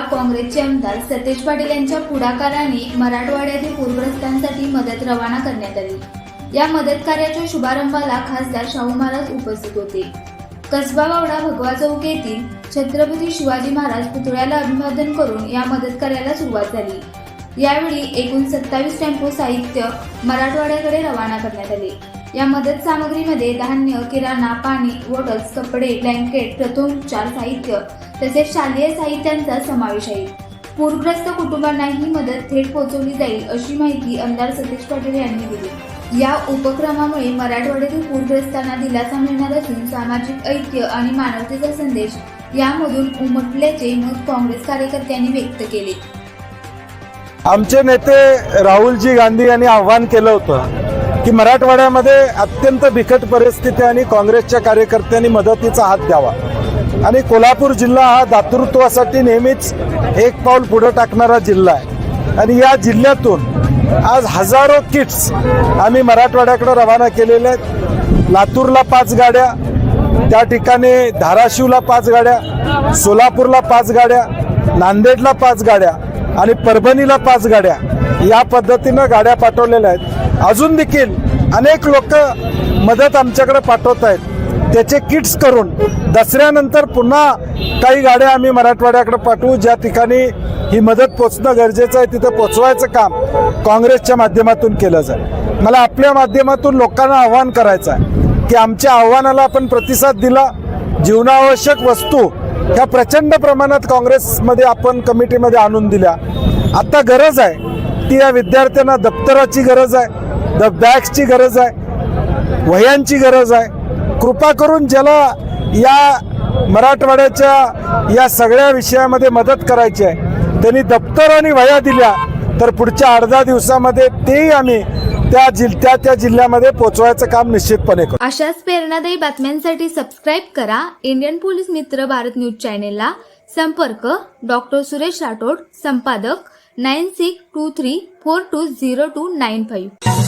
काँग्रेसचे आमदार सतेज पाटील यांच्या पुढाकाराने मराठवाड्यातील पूरग्रस्तांसाठी मदत रवाना करण्यात आली. या मदत कार्याच्या शुभारंभाला खासदार शाहू महाराज उपस्थित होते. कसबा वावडा भगवा चौक येथील छत्रपती शिवाजी महाराज पुतळ्याला अभिवादन करून या मदत कार्याला सुरुवात झाली. यावेळी एकूण सत्तावीस टेम्पो साहित्य मराठवाड्याकडे रवाना करण्यात आले. या मदत सामग्रीमध्ये धान्य किराणा पाणी बॉटल्स कपडे ब्लँकेट प्रथमोपचार साहित्य तसेच शालेय साहित्यांचा समावेश आहे. पूरग्रस्त कुटुंबांना ही मदत थेट पोहोचवली जाईल अशी माहिती आमदार सतीश पाटील यांनी दिली. या उपक्रमामुळे मराठवाड्यातील पूरग्रस्तांना दिलासा मिळणार असून सामाजिक ऐक्य आणि मानवतेचा संदेश यामधून उमटल्याचे मत काँग्रेस कार्यकर्त्यांनी व्यक्त केले. आमचे नेते राहुलजी गांधी यांनी आव्हान केलं होतं. की मराठवाड्यामध्ये अत्यंत बिकट परिस्थिती आणि काँग्रेसच्या कार्यकर्त्यांनी मदतीचा हात द्यावा. आणि कोल्हापूर जिल्हा हा दातृत्वासाठी नेहमीच एक पाऊल पुढे टाकणारा जिल्हा आहे. आणि या जिल्ह्यातून आज हजारो किट्स आम्ही मराठवाड्याकडे रवाना केलेले आहेत. लातूरला पाच गाड्या त्या ठिकाणी धाराशिवला पाच गाड्या सोलापूरला पाच गाड्या नांदेडला पाच गाड्या आणि परभणीला पाच गाड्या या पद्धतीनं गाड्या पाठवलेल्या आहेत. अजून देखील अनेक लोक मदत आमच्याकडे पाठवत आहेत. त्याचे किट्स करून दसऱ्यानंतर पुन्हा काही गाड्या आम्ही मराठवाड्याकडे पाठवू. ज्या ठिकाणी ही मदत पोचणं गरजेचं आहे तिथं पोचवायचं काम काँग्रेसच्या माध्यमातून केलं जाईल. मला आपल्या माध्यमातून लोकांना आव्हान करायचं आहे की आमच्या आव्हानाला आपण प्रतिसाद दिला. जीवनावश्यक वस्तू ह्या प्रचंड प्रमाणात काँग्रेसमध्ये आपण कमिटीमध्ये आणून दिल्या. आता गरज आहे ती या विद्यार्थ्यांना दप्तराची गरज आहे द बॅग्सची गरज आहे वह्यांची गरज आहे. कृपा करून ज्याला या मराठवाड्याच्या या सगळ्या विषयामध्ये मदत करायची आहे त्यांनी दप्तर आणि वह्या दिल्या. तर पुढच्या अर्धा दिवसामध्ये तेही आम्ही त्या जिल त्या त्या जिल्ह्यामध्ये पोहोचवायचं काम निश्चितपणे करू. अशाच प्रेरणादायी बातम्यांसाठी सबस्क्राईब करा. इंडियन पोलीस मित्र भारत न्यूज चॅनेलला संपर्क. डॉक्टर सुरेश राठोड संपादक nine six two three four two zero two nine five